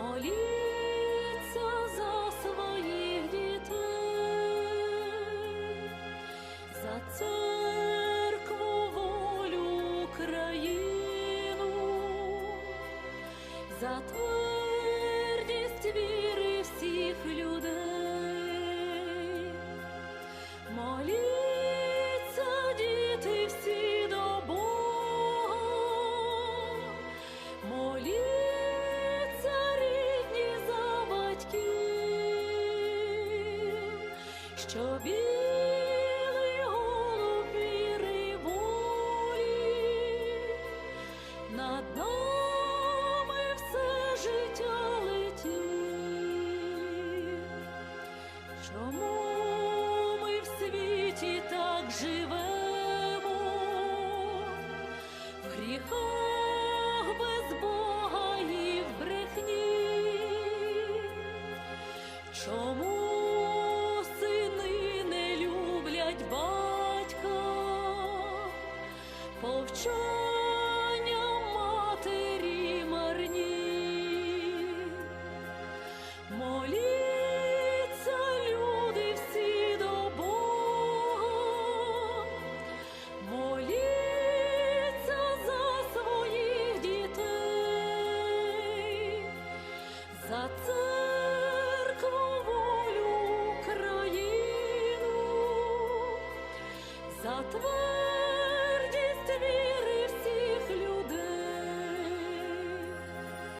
Моліться за своїх дітей, за церкву волю країну, за твердість віри всіх людей. Моліться діти всі до Бога, моліться. Що білий голуб віри над нами все життя летів. Чому ми в світі так живемо, в гріхах без Бога і в брехні? Чому мовчання матері марні, моліться люди всі до Бога, за своїх дітей, за церкву волю за твою